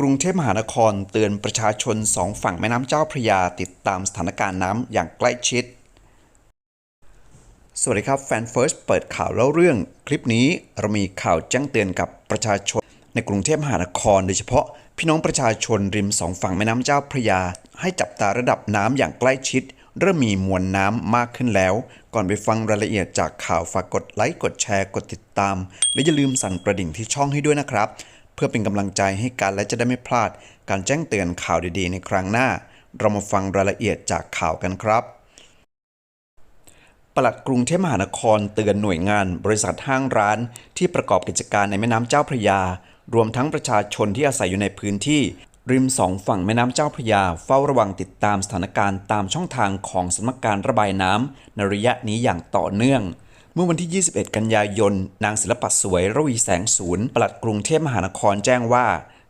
กรุงเทพมหานครเตือนประชาชนสองฝั่งแม่น้ำเจ้าพระยาติดตามสถานการณ์น้ำอย่างใกล้ชิด สวัสดีครับแฟนเฟิร์สเปิดข่าวเล่าเรื่อง คลิปนี้เรามีข่าวแจ้งเตือนกับประชาชน ในกรุงเทพมหานคร โดยเฉพาะพี่น้องประชาชนริมสองฝั่งแม่น้ำเจ้าพระยา ให้จับตาระดับน้ำอย่างใกล้ชิด เริ่มมีมวลน้ำมากขึ้นแล้ว ก่อนไปฟังรายละเอียดจากข่าวฝากกดไลค์กดแชร์กดติดตาม และอย่าลืมสั่นกระดิ่งที่ช่องให้ด้วยนะครับ เพื่อเป็นกำลังใจให้กันและจะได้ไม่พลาด การแจ้งเตือนข่าวดีๆ ในครั้งหน้า เรามาฟังรายละเอียดจากข่าวกันครับปลัดกรุงเทพมหานครเตือนหน่วยงาน บริษัทห้างร้าน ที่ประกอบกิจการในแม่น้ำเจ้าพระยา รวมทั้งประชาชนที่อาศัยอยู่ในพื้นที่ ริมสองฝั่งแม่น้ำเจ้าพระยา เฝ้าระวังติดตามสถานการณ์ตามช่องทางของสำนักการระบายน้ำในระยะนี้อย่างต่อเนื่อง เมื่อวันที่ 21 กันยายน นางศิลปะสวยระวีแสงศูนย์ปลัดกรุงเทพมหานครแจ้งว่า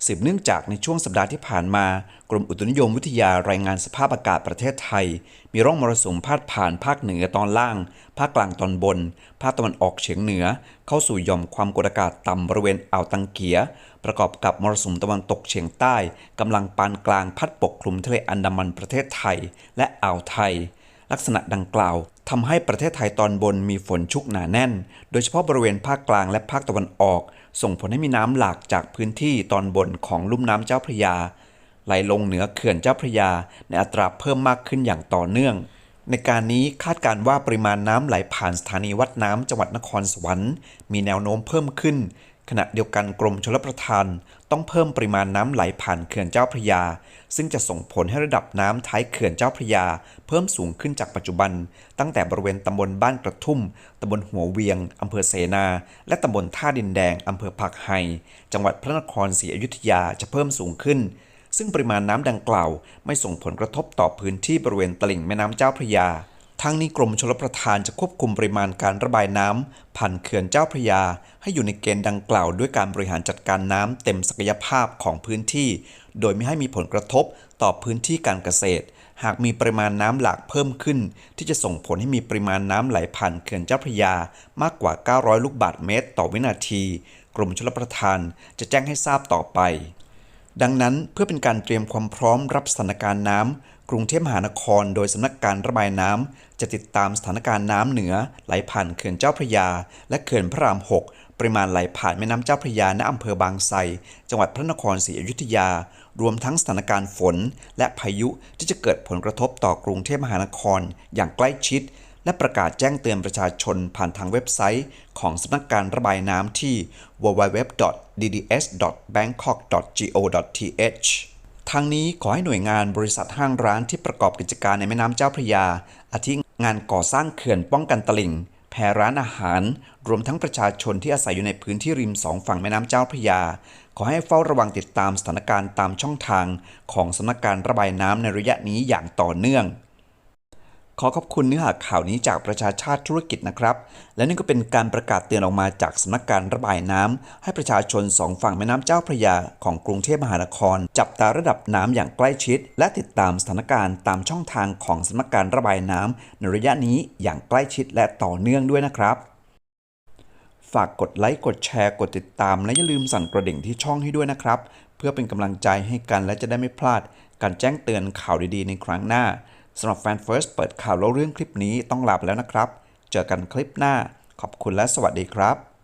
สืบเนื่องจากในช่วงสัปดาห์ที่ผ่านมา กรมอุตุนิยมวิทยารายงานสภาพอากาศประเทศไทย มีร่องมรสุมพาดผ่านภาคเหนือตอนล่าง ภาคกลางตอนบน ภาคตะวันออกเฉียงเหนือ เข้าสู่ย่อมความกดอากาศต่ำบริเวณอ่าวตังเกีย ประกอบกับมรสุมตะวันตกเฉียงใต้กำลังปานกลางพัดปกคลุมทะเลอันดามันประเทศไทย และอ่าวไทย ลักษณะดังกล่าว ทำให้ประเทศไทยตอนบนมีฝนชุกหนาแน่น โดยเฉพาะบริเวณภาคกลางและภาคตะวันออก ส่งผลให้มีน้ำหลากจากพื้นที่ตอนบนของลุ่มน้ำเจ้าพระยา ไหลลงเหนือเขื่อนเจ้าพระยา ในอัตราเพิ่มมากขึ้นอย่างต่อเนื่อง ในการนี้คาดการว่าปริมาณน้ำไหลผ่านสถานีวัดน้ำจังหวัดนครสวรรค์ มีแนวโน้มเพิ่มขึ้น ขณะเดียวกันกรมชลประทานต้องเพิ่มปริมาณน้ำไหลผ่านเขื่อนเจ้าพระยา ซึ่งจะส่งผลให้ระดับน้ำท้ายเขื่อนเจ้าพระยา เพิ่มสูงขึ้นจากปัจจุบัน ตั้งแต่บริเวณตำบลบ้านกระทุ่มตำบลหัวเวียงอำเภอเสนา และตำบลท่าดินแดงอำเภอผักไห่จังหวัดพระนครศรีอยุธยาจะเพิ่มสูงขึ้น ซึ่งปริมาณน้ำดังกล่าว ไม่ส่งผลกระทบต่อพื้นที่บริเวณตลิ่งแม่น้ำเจ้าพระยา ทั้งนี้กรมชลประทานจะควบคุมปริมาณการระบายน้ำผ่านเขื่อนเจ้าพระยา ให้อยู่ในเกณฑ์ดังกล่าวด้วยการบริหารจัดการน้ำเต็มศักยภาพของพื้นที่ โดยไม่ให้มีผลกระทบต่อพื้นที่การเกษตร หากมีปริมาณน้ำหลากเพิ่มขึ้น ที่จะส่งผลให้มีปริมาณน้ำไหลผ่านเขื่อนเจ้าพระยามากกว่า 900 ลูกบาศก์เมตร ต่อวินาที กรมชลประทานจะแจ้งให้ทราบต่อไปดังนั้นเพื่อเป็นการเตรียมความพร้อมรับสถานการณ์น้ำ กรุงเทพมหานคร โดยสำนักการระบายน้ำจะติดตามสถานการณ์น้ำเหนือ ไหลผ่านเขื่อนเจ้าพระยา และเขื่อนพระราม 6 ปริมาณไหลผ่านแม่น้ำเจ้าพระยาณอำเภอบางไทรจังหวัดพระนครศรีอยุธยา รวมทั้งสถานการณ์ฝน และพายุที่จะเกิดผลกระทบต่อกรุงเทพมหานคร อย่างใกล้ชิด และประกาศแจ้งเตือนประชาชนผ่านทางเว็บไซต์ ของสำนักการระบายน้ำที่ www.dds.bangkok.go.th ทางนี้ขอให้หน่วยงานบริษัทห้างร้านที่ประกอบกิจการในแม่น้ำเจ้าพระยา อาทิงานก่อสร้างเขื่อนป้องกันตลิ่ง แพรร้านอาหาร รวมทั้งประชาชนที่อาศัยอยู่ในพื้นที่ริมสองฝั่งแม่น้ำเจ้าพระยา ขอให้เฝ้าระวังติดตามสถานการณ์ตามช่องทางของสำนักการระบายน้ำในระยะนี้อย่างต่อเนื่อง ขอขอบคุณเนื้อหาข่าวนี้จากประชาชาติธุรกิจนะครับ และนี่ก็เป็นการประกาศเตือนออกมาจากสำนักการระบายน้ำให้ประชาชนสองฝั่งแม่น้ำเจ้าพระยาของกรุงเทพมหานคร จับตาระดับน้ำอย่างใกล้ชิด และติดตามสถานการณ์ตามช่องทางของสำนักการระบายน้ำในระยะนี้อย่างใกล้ชิดและต่อเนื่องด้วยนะครับฝากกดไลค์กดแชร์กดติดตาม และอย่าลืมสั่นกระดิ่งที่ช่องให้ด้วยนะครับ เพื่อเป็นกำลังใจให้กันและจะได้ไม่พลาด การแจ้งเตือนข่าวดีๆ ในครั้งหน้า สำหรับแฟนเฟิร์สเปิดข่าวเล่าเรื่องคลิปนี้ต้องลาไปแล้วนะครับ เจอกันคลิปหน้า ขอบคุณและสวัสดีครับ